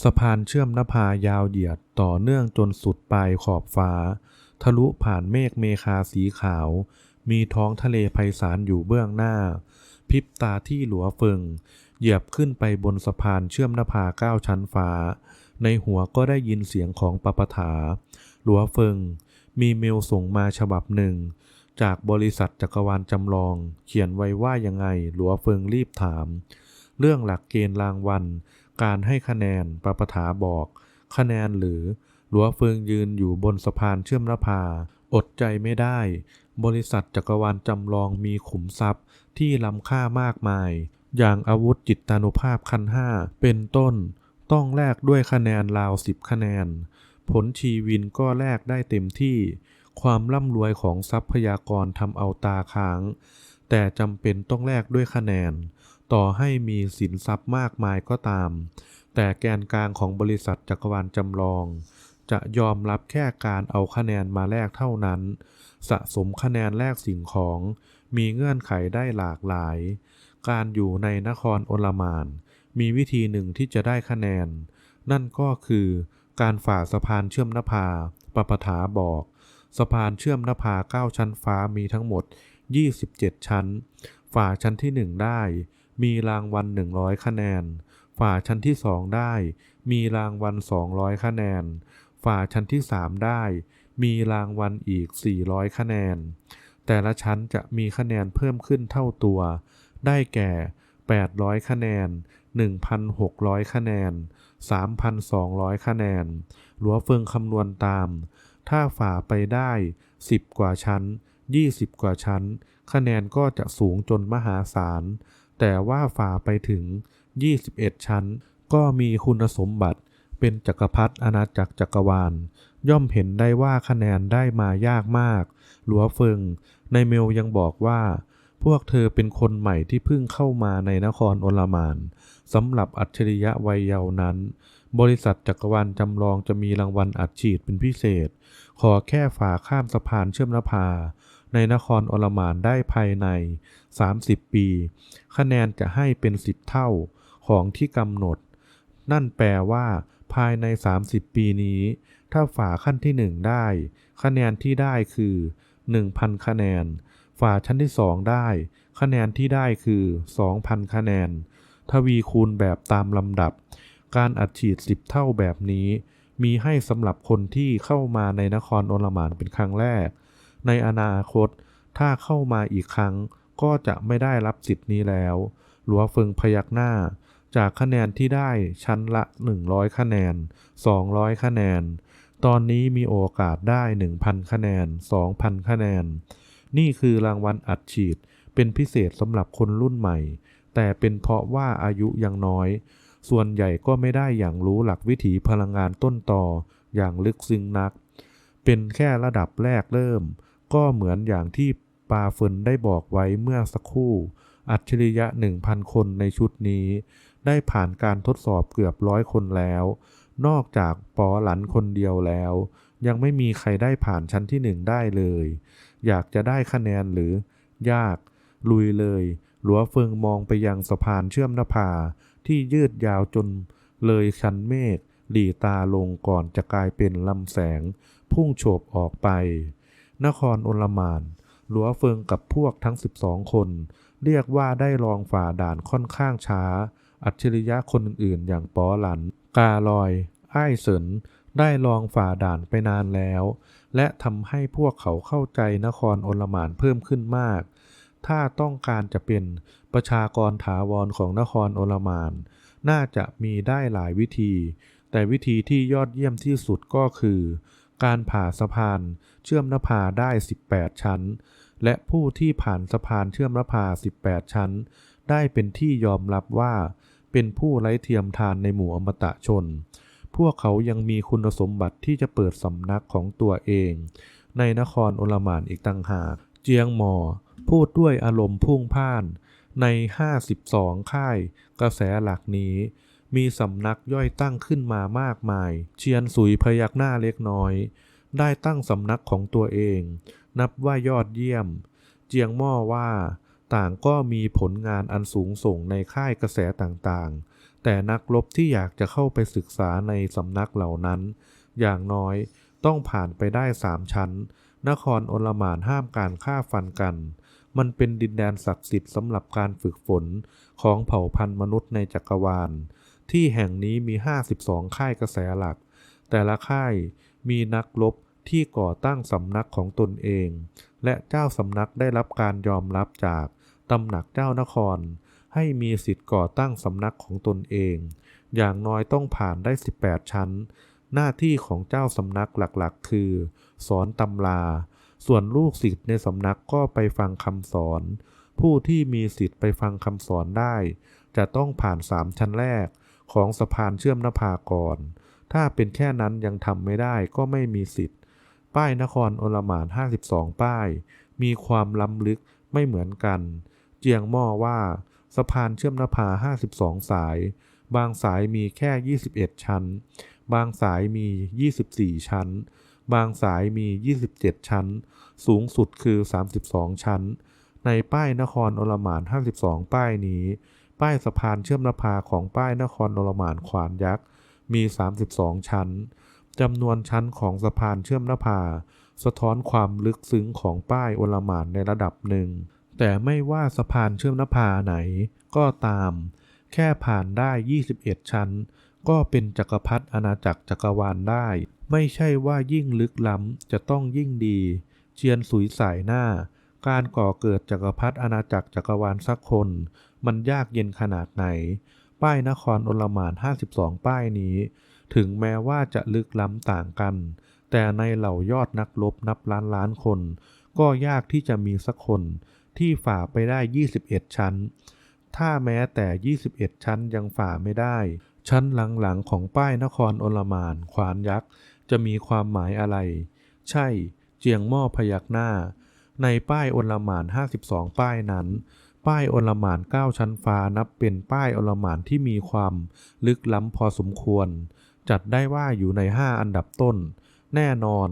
สะพานเชื่อมนภายาวเหยียดต่อเนื่องจนสุดปลายขอบฟ้า ทะลุผ่านเมฆเมคาสีขาว มีท้องทะเลไพศาลอยู่เบื้องหน้า พิบตาที่หลัวเฟิงเหยียบขึ้นไปบนสะพานเชื่อมนภาเก้าชั้นฟ้า ในหัวก็ได้ยินเสียงของปปถา หลัวเฟิงมีเมลส่งมาฉบับหนึ่ง จากบริษัทจักรวาลจำลอง เขียนไว้ว่ายังไง หลัวเฟิงรีบถาม เรื่องหลักเกณฑ์รางวัล การให้คะแนนปปถาบอก คะแนนหรือหลัวเฟิงยืนอยู่บนสะพานเชื่อมนภาอดใจไม่ได้ บริษัทจักรวาลจำลองมีขุมทรัพย์ที่ล้ำค่ามากมาย อย่างอาวุธจิตตานุภาพคันห้าเป็นต้น ต้องแลกด้วยคะแนนราวสิบคะแนน ผลชีวินก็แลกได้เต็มที่ ความร่ำรวยของทรัพยากรทำเอาตาค้าง แต่จำเป็นต้องแลกด้วยคะแนน ต่อให้มีสินทรัพย์มากมายก็ตาม แต่แกนกลางของบริษัทจักรวาลจำลอง จะยอมรับแค่การเอาคะแนนมาแลกเท่านั้น สะสมคะแนนแลกสิ่งของ มีเงื่อนไขได้หลากหลาย การอยู่ในนครโอลมาน มีวิธีหนึ่งที่จะได้คะแนน นั่นก็คือการฝ่าสะพานเชื่อมนภาปปถาบอกสะพานเชื่อมนภาเก้าชั้นฟ้ามีทั้งหมด 27 ชั้น ฝ่าชั้นที่ 1 ได้ มีรางวัล 100 คะแนน ฝ่าชั้นที่ 2 ได้ มีรางวัล 200 คะแนน ฝ่าชั้นที่ 3 ได้ มีรางวัลอีก 400 คะแนน แต่ละชั้นจะมีคะแนนเพิ่มขึ้นเท่าตัว ได้แก่ 800 คะแนน 1,600 คะแนน 3,200 คะแนน หลัวเฟิงคำนวณตาม ถ้าฝ่าไปได้ 10 กว่าชั้น 20 กว่าชั้น คะแนนก็จะสูงจนมหาศาล แต่ว่าฝ่าไปถึง 21 ชั้น ก็มีคุณสมบัติ เป็นจักรพรรดิอาณาจักรจักรวาล ย่อมเห็นได้ว่าคะแนนได้มายากมาก หลัวเฟิง ในเมลยังบอกว่า พวกเธอเป็นคนใหม่ที่เพิ่งเข้ามาในนครโอลหมานสำหรับอัจฉริยะวัยเยาว์นั้น บริษัทจักรวาลจำลองจะมีรางวัลอัดฉีดเป็นพิเศษ ขอแค่ฝ่าข้ามสะพานเชื่อมนภาในนครอลมานได้ภายใน 30 ปี คะแนนจะให้เป็น 10 เท่าของที่กำหนด นั่นแปลว่า ภายใน 30 ปีนี้ ถ้าฝ่าขั้นที่ 1 ได้ คะแนนที่ได้คือ 1,000 คะแนน ฝ่าชั้นที่ 2 ได้ คะแนนที่ได้คือ 2,000 คะแนน ทวีคูณแบบตามลำดับ การอัดฉีด 10 เท่าแบบนี้ มีให้สำหรับคนที่เข้ามาในนครโอลหมานเป็นครั้งแรก ในอนาคต ถ้าเข้ามาอีกครั้ง ก็จะไม่ได้รับสิทธิ์นี้แล้ว หลัวเฟิงพยักหน้า จากคะแนนที่ได้ชั้นละ 100 คะแนน 200 คะแนน ตอนนี้มีโอกาสได้ 1,000 คะแนน 2,000 คะแนน นี่คือรางวัลอัดฉีด เป็นพิเศษสำหรับคนรุ่นใหม่ แต่เป็นเพราะว่าอายุยังน้อย ส่วนใหญ่ก็ไม่ได้อย่างรู้หลักวิถีพลังงานต้นต่อ อย่างลึกซึ้งนัก เป็นแค่ระดับแรกเริ่ม ก็เหมือนอย่างที่ ปาเฟินได้บอกไว้เมื่อสักครู่ อัจฉริยะ 1,000 คนในชุดนี้ ได้ผ่านการทดสอบเกือบร้อยคนแล้ว นอกจากปอหลันคนเดียวแล้ว ยังไม่มีใครได้ผ่านชั้นที่หนึ่งได้เลย อยากจะได้คะแนนหรือ ยาก ลุยเลย หลัวเฟิงมองไปยังสะพานเชื่อมนภาที่ยืดยาวจนเลยชั้นเมฆหลีตาลงก่อนจะกลายเป็นลำแสง พุ่งโฉบออกไป นครอลมาน หลัวเฟิงกับพวกทั้ง 12 คน เรียกว่าได้ลองฝ่าด่านค่อนข้างช้า อัจฉริยะคนอื่นๆ อย่างปอหลัน กาลอย อ้ายเสินได้ลองฝ่าด่านไปนานแล้ว และทำให้พวกเขาเข้าใจนครโอลหมานเพิ่มขึ้นมาก ถ้าต้องการจะเป็นประชากรถาวรของนครโอลหมาน น่าจะมีได้หลายวิธี แต่วิธีที่ยอดเยี่ยมที่สุดก็คือ การผ่าสะพานเชื่อมนภาได้ 18 ชั้น และผู้ที่ผ่านสะพานเชื่อมนภา18 ชั้น ได้เป็นที่ยอมรับว่า เป็นผู้ไร้เทียมทานในหมู่อมตะชน พวกเขายังมีคุณสมบัติที่จะเปิดสำนักของตัวเอง ในนครโอลมานอีกต่างหาก เจียงหมอ พูดด้วยอารมณ์พุ่งพ่าน ใน 52 ค่าย กระแสหลักนี้มีสำนักย่อยตั้งขึ้นมามากมาย เชียนสุยพยักหน้าเล็กน้อย ได้ตั้งสำนักของตัวเอง นับว่ายอดเยี่ยม เจียงหม้อว่า ต่างก็มีผลงานอันสูงส่งในค่ายกระแสต่างๆ แต่นักรบที่อยากจะเข้าไปศึกษาในสำนักเหล่านั้น อย่างน้อยต้องผ่านไปได้สามชั้น นครอลหมานห้ามการฆ่าฟันกัน มันเป็นดินแดนศักดิ์สิทธิ์สำหรับการฝึกฝนของเผ่าพันธุ์มนุษย์ในจักรวาล ที่แห่งนี้มี 52 ค่ายกระแสหลัก แต่ละค่าย มีนักรบที่ก่อตั้งสำนักของตนเอง และเจ้าสำนักได้รับการยอมรับจากตำหนักเจ้านคร ให้มีสิทธิ์ก่อตั้งสำนักของตนเอง อย่างน้อยต้องผ่านได้ 18 ชั้น หน้าที่ของเจ้าสำนักหลักๆ คือ สอนตำรา ส่วนลูกศิษย์ในสำนักก็ไปฟังคำสอน ผู้ที่มีสิทธิ์ไปฟังคำสอนได้ จะต้องผ่านสามชั้นแรกของสะพานเชื่อมนภาก่อน ถ้าเป็นแค่นั้นยังทำไม่ได้ก็ไม่มีสิทธิ์ ป้ายนครโอลหมาน 52 ป้าย มีความล้ำลึกไม่เหมือนกัน เจียงหม้อว่า สะพานเชื่อมนภา 52 สาย บางสายมีแค่ 21 ชั้น บางสายมี 24 ชั้น บางสายมี 27 ชั้น สูงสุดคือ 32 ชั้น ในป้ายนครโอลหมาน 52 ป้ายนี้ ป้ายสะพานเชื่อมนภาของป้ายนครโอลหมานขวานยักษ์ มี 32 ชั้นจำนวนชั้นของสะพานเชื่อมนภาสะท้อนความลึกซึ้งของป้ายโอลหมานในระดับหนึ่ง แต่ไม่ว่าสะพานเชื่อมนภาไหนก็ตาม แค่ผ่านได้ 21 ชั้น ก็เป็นจักรพรรดิอาณาจักรจักรวาลได้ ไม่ใช่ว่ายิ่งลึกล้ำจะต้องยิ่งดี เชียนสุยสายหน้า การก่อเกิดจักรพรรดิอาณาจักรจักรวาลสักคน มันยากเย็นขนาดไหน ป้ายนครอลหมาน 52 ป้ายนี้ ถึงแม้ว่าจะลึกล้ำต่างกัน แต่ในเหล่ายอดนักรบนับล้านล้านคน ก็ยากที่จะมีสักคนที่ฝ่าไปได้ 21 ชั้น ถ้าแม้แต่ 21 ชั้นยังฝ่าไม่ได้ ชั้นหลังๆของป้ายนครอลหมานขวานยักษ์จะมีความหมายอะไร ใช่ เจียงหม้อพยักหน้า ในป้ายอลหมาน 52 ป้ายนั้น ป้ายอลหมาน9ชั้นฟ้านับเป็นป้ายอลหมานที่มีความลึกล้ำพอสมควร จัดได้ว่าอยู่ใน 5 อันดับต้น แน่นอน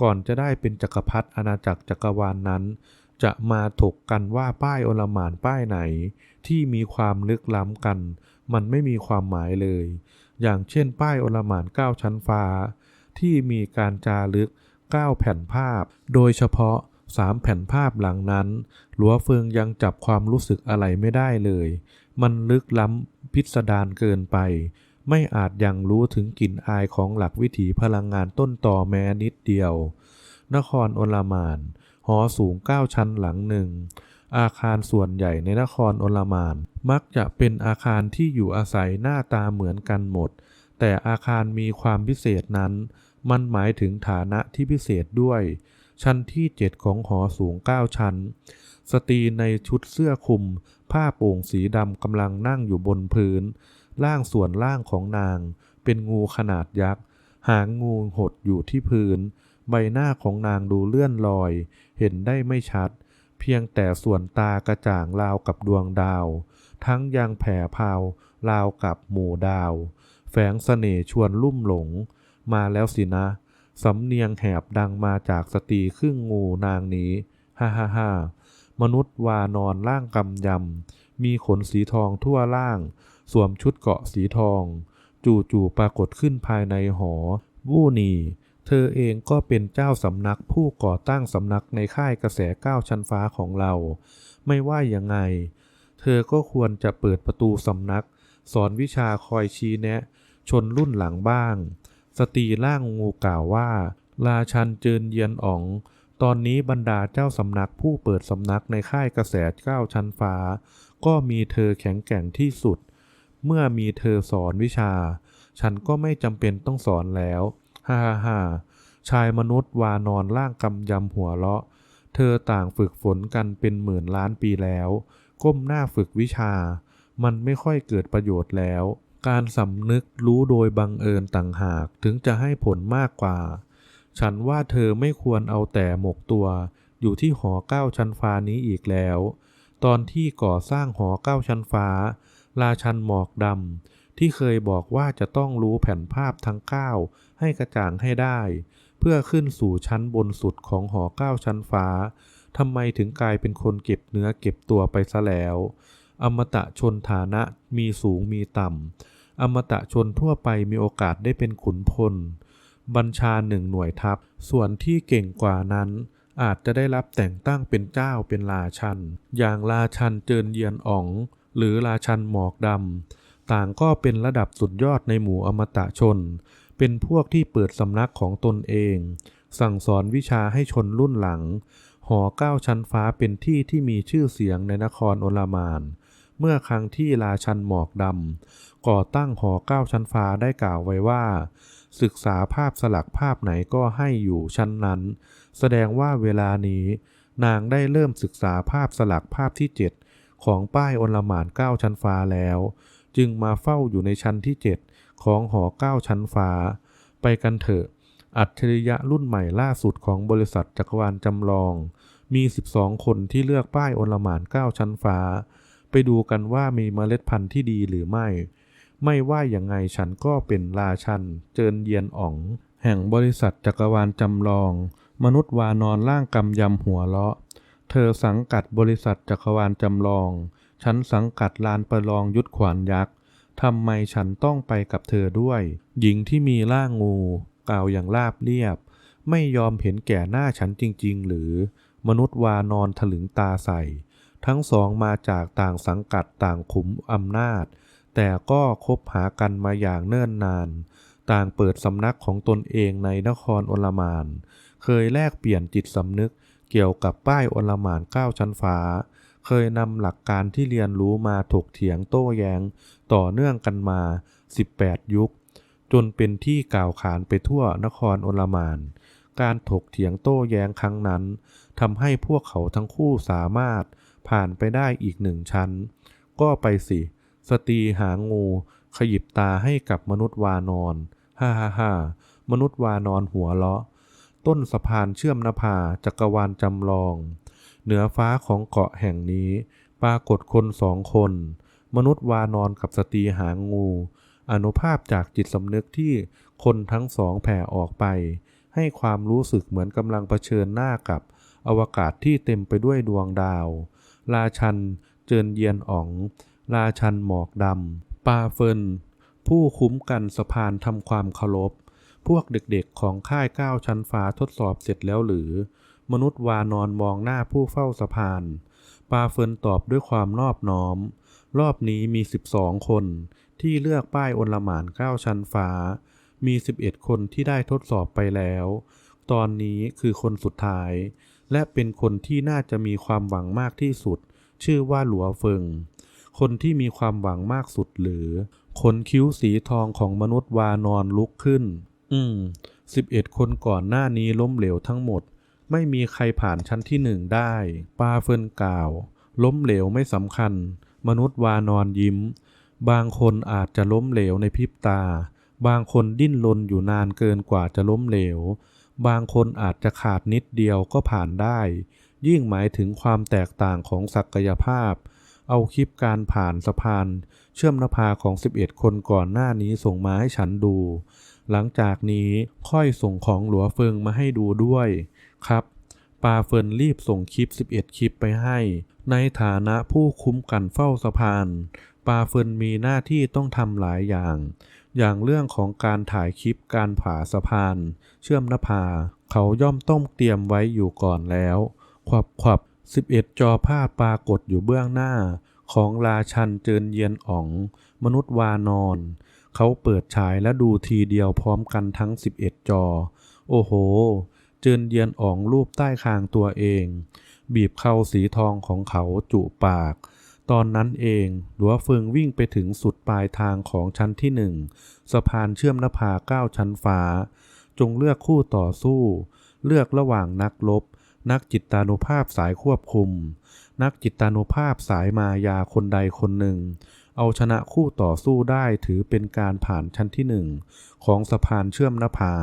ก่อนจะได้เป็นจักรพรรดิอาณาจักรจักรวาลนนั้น จะมาถกกันว่าป้ายอลหมานป้ายไหน ที่มีความลึกล้ำกัน มันไม่มีความหมายเลย อย่างเช่น ป้ายอลหมาน9ชั้นฟ้า ที่มีการจารึก 9 แผ่นภาพ โดยเฉพาะ 3แผ่นภาพหลังนั้น หลัวเฟิงยังจับความรู้สึกอะไรไม่ได้เลย มันลึกล้ำพิสดารเกินไป ไม่อาจยังรู้ถึงกลิ่นอายของหลักวิถีพลังงานต้นต่อแม้นิดเดียว นครโอลหมาน หอสูง 9 ชั้นหลังหนึ่ง อาคารส่วนใหญ่ในนครโอลหมาน มักจะเป็นอาคารที่อยู่อาศัยหน้าตาเหมือนกันหมด แต่อาคารมีความพิเศษนั้น มันหมายถึงฐานะที่พิเศษด้วย ชั้นที่7ของหอสูง9ชั้น สตรีในชุดเสื้อคลุม ผ้าโป่งสีดำกำลังนั่งอยู่บนพื้น ล่างส่วนล่างของนาง เป็นงูขนาดยักษ์ หางงูหดอยู่ที่พื้น ใบหน้าของนางดูเลื่อนลอย เห็นได้ไม่ชัด เพียงแต่ส่วนตากระจ่างราวกับดวงดาว ทั้งยังแผ่พาวราวกับหมู่ดาว แฝงเสน่ห์ชวนลุ่มหลง มาแล้วสินะ สำเนียงแหบดังมาจากสตรีครึ่งงูนางนี้ ฮ่าฮ่าฮ่ามนุษย์วานอนล่างกำยำ มีขนสีทองทั่วล่าง สวมชุดเกาะสีทอง จู่ๆปรากฏขึ้นภายในหอ วู่นี เธอเองก็เป็นเจ้าสำนักผู้ก่อตั้งสำนักในค่ายกระแสก้าวชั้นฟ้าของเรา ไม่ว่ายังไง เธอก็ควรจะเปิดประตูสำนัก สอนวิชาคอยชี้แนะ ชนรุ่นหลังบ้าง สตรีร่างงูกล่าวว่า ราชันเจิญเยียนอ๋อง ตอนนี้บรรดาเจ้าสำนักผู้เปิดสำนักในค่ายกระแสเก้าชั้นฟ้า ก็มีเธอแข็งแกร่งที่สุด เมื่อมีเธอสอนวิชา ฉันก็ไม่จำเป็นต้องสอนแล้ว ฮ่าฮ่าฮ่าชายมนุษย์วานอนล่างกำยำหัวเราะ เธอต่างฝึกฝนกันเป็นหมื่นล้านปีแล้ว ก้มหน้าฝึกวิชา มันไม่ค่อยเกิดประโยชน์แล้ว การสำนึกรู้โดยบังเอิญต่างหากถึงจะให้ผลมากกว่า ฉันว่าเธอไม่ควรเอาแต่หมกตัว อยู่ที่หอเก้าชั้นฟ้านี้อีกแล้ว ตอนที่ก่อสร้างหอเก้าชั้นฟ้า ราชันหมอกดำที่เคยบอกว่าจะต้องรู้แผ่นภาพทั้งเก้าให้กระจ่างให้ได้ เพื่อขึ้นสู่ชั้นบนสุดของหอเก้าชั้นฟ้าทำไมถึงกลายเป็นคนเก็บเนื้อเก็บตัวไปซะแล้ว อมตะชนฐานะมีสูงมีต่ำ อมตะชนทั่วไปมีโอกาสได้เป็นขุนพล บัญชาหนึ่งหน่วยทัพ ส่วนที่เก่งกว่านั้น อาจจะได้รับแต่งตั้งเป็นเจ้าเป็นราชัน อย่างราชันเจินเยียนอ๋อง หรือราชันหมอกดำ ต่างก็เป็นระดับสุดยอดในหมู่อมตะชน เป็นพวกที่เปิดสำนักของตนเอง สั่งสอนวิชาให้ชนรุ่นหลัง หอเก้าชั้นฟ้าเป็นที่ที่มีชื่อเสียงในนครโอลามาน เมื่อครั้งที่ราชันหมอกดำก่อตั้งหอเก้าชั้นฟ้าได้กล่าวไว้ว่า ศึกษาภาพสลักภาพไหนก็ให้อยู่ชั้นนั้น แสดงว่าเวลานี้ นางได้เริ่มศึกษาภาพสลักภาพที่7ของป้ายอนลหมานเก้าชั้นฟ้าแล้ว จึงมาเฝ้าอยู่ในชั้นที่7ของหอเก้าชั้นฟ้า ไปกันเถอะ อัจฉริยะรุ่นใหม่ล่าสุดของบริษัทจักรวาลจำลอง มี 12 คนที่เลือกป้ายอนลหมานเก้าชั้นฟ้า ไปดูกันว่ามีเมล็ดพันธุ์ที่ดีหรือไม่ ไม่ว่าอย่างไงฉันก็เป็นราชัน เจินเยียนอ๋อง แห่งบริษัทจักรวาลจำลอง มนุษย์วานอนร่างกำยำหัวเลาะ เธอสังกัดบริษัทจักรวาลจำลอง ฉันสังกัดลานประลองยุทธขวานยักษ์ทำไมฉันต้องไปกับเธอด้วย หญิงที่มีร่างงู กล่าวอย่างราบเรียบ ไม่ยอมเห็นแก่หน้าฉันจริง ๆ หรือ มนุษย์วานอนถลึงตาใส่ ทั้งสองมาจากต่างสังกัดต่างขุมอำนาจ แต่ก็คบหากันมาอย่างเนิ่นนาน ต่างเปิดสำนักของตนเองในนครอลมาน เคยแลกเปลี่ยนจิตสำนึกเกี่ยวกับป้ายอลมานเก้าชั้นฟ้า เคยนำหลักการที่เรียนรู้มาถกเถียงโต้แย้ง ต่อเนื่องกันมา 18 ยุค จนเป็นที่กล่าวขานไปทั่วนครอลมานการถกเถียงโต้แย้งครั้งนั้นทำให้พวกเขาทั้งคู่สามารถ ผ่านไปได้อีกหนึ่งชั้น ก็ไปสิ สตรีหางู ขยิบตาให้กับมนุษย์วานอน ฮ่าฮ่าฮ่ามนุษย์วานอนหัวเราะ ต้นสะพานเชื่อมนภาจักรวาลจำลอง เหนือฟ้าของเกาะแห่งนี้ ปรากฏคนสองคน มนุษย์วานอนกับสตรีหางงู อนุภาพจากจิตสำนึกที่คนทั้งสองแผ่ออกไป ให้ความรู้สึกเหมือนกำลังเผชิญหน้ากับอวกาศที่เต็มไปด้วยดวงดาว ราชัน เจินเยียนอ๋อง ราชันหมอกดำปาเฟิน ผู้คุ้มกันสะพานทำความเคารพ พวกเด็กๆของค่ายก้าวชั้นฟ้าทดสอบเสร็จแล้วหรือ มนุษย์วานอนมองหน้าผู้เฝ้าสะพาน ปาเฟินตอบด้วยความนอบน้อม รอบนี้มี 12 คนที่เลือกป้ายอนลหมานก้าวชั้นฟ้า มี 11 คนที่ได้ทดสอบไปแล้ว ตอนนี้คือคนสุดท้าย และเป็นคนที่น่าจะมีความหวังมากที่สุด ชื่อว่าหลัวเฟิง คนที่มีความหวังมากสุดหรือขนคิ้วสีทองของมนุษย์วานอนลุกขึ้น อืมสิบเอ็ดคนก่อนหน้านี้ล้มเหลวทั้งหมด ไม่มีใครผ่านชั้นที่หนึ่งได้ ปาเฟินกล่าว ล้มเหลวไม่สำคัญ มนุษย์วานอนยิ้ม บางคนอาจจะล้มเหลวในพริบตา บางคนดิ้นรนอยู่นานเกินกว่าจะล้มเหลว บางคนอาจจะขาดนิดเดียวก็ผ่านได้ ยิ่งหมายถึงความแตกต่างของศักยภาพ เอาคลิปการผ่านสะพาน เชื่อมนภาของ 11 คนก่อนหน้านี้ส่งมาให้ฉันดู หลังจากนี้ค่อยส่งของหลัวเฟิงมาให้ดูด้วย ครับปาเฟินรีบส่งคลิป 11 คลิปไปให้ ในฐานะผู้คุ้มกันเฝ้าสะพาน ปาเฟินมีหน้าที่ต้องทำหลายอย่าง อย่างเรื่องของการถ่ายคลิปการผ่าสะพาน เชื่อมนภา เขาย่อมต้องเตรียมไว้อยู่ก่อนแล้ว ขวับขวับ11 จอภาพปรากฏอยู่เบื้องหน้า ของราชันเจินเยียนอ๋อง มนุษย์วานอน เขาเปิดฉายและดูทีเดียวพร้อมกันทั้ง 11 จอ โอ้โห เจินเยียนอ๋องรูปใต้คางตัวเอง บีบเข้าสีทองของเขาจุปาก ตอนนั้นเองหลัวเฟิงวิ่งไปถึงสุดปลายทางของชั้นที่หนึ่งสะพานเชื่อมนภาเก้าชั้นฟ้า จงเลือกคู่ต่อสู้ เลือกระหว่างนักรบนักจิตานุภาพสายควบคุม นักจิตานุภาพสายมายาคนใดคนหนึ่ง เอาชนะคู่ต่อสู้ได้ถือเป็นการผ่านชั้นที่หนึ่งของสะพานเชื่อมนภา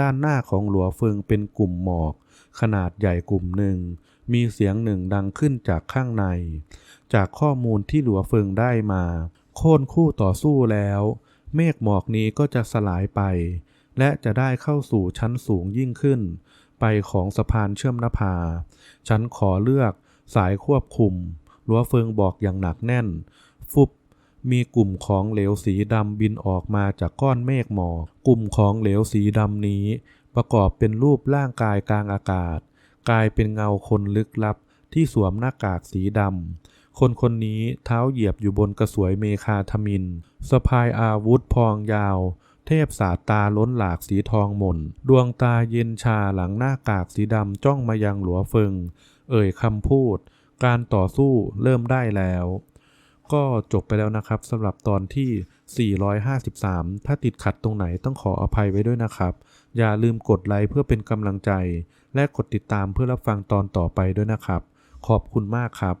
ด้านหน้าของหลัวเฟิงเป็นกลุ่มหมอก ขนาดใหญ่กลุ่มหนึ่งมีเสียงหนึ่งดังขึ้นจากข้างใน จากข้อมูลที่หลัวเฟิงได้มา โค่นคู่ต่อสู้แล้ว เมฆหมอกนี้ก็จะสลายไป และจะได้เข้าสู่ชั้นสูงยิ่งขึ้น ไปของสะพานเชื่อมนภา ฉันขอเลือกสายควบคุมหลัวเฟิงบอกอย่างหนักแน่น ฟุบมีกลุ่มของเหลวสีดำบินออกมาจากก้อนเมฆหมอก กลุ่มของเหลวสีดำนี้ ประกอบเป็นรูปร่างกายกลางอากาศ กลายเป็นเงาคนลึกลับที่สวมหน้ากากสีดำ คนคนนี้เท้าเหยียบอยู่บนกระสวยเมคาทมินสะพายอาวุธพองยาว เทพสาตาล้นหลากสีทองหม่น ดวงตาเย็นชาหลังหน้ากากสีดำจ้องมายังหลัวเฟิง เอ่ยคำพูด การต่อสู้เริ่มได้แล้ว ก็จบไปแล้วนะครับสำหรับตอนที่ 453 ถ้าติดขัดตรงไหนต้องขออภัยไว้ด้วยนะครับ อย่าลืมกดไลค์เพื่อเป็นกำลังใจ และกดติดตามเพื่อรับฟังตอนต่อไปด้วยนะครับ ขอบคุณมากครับ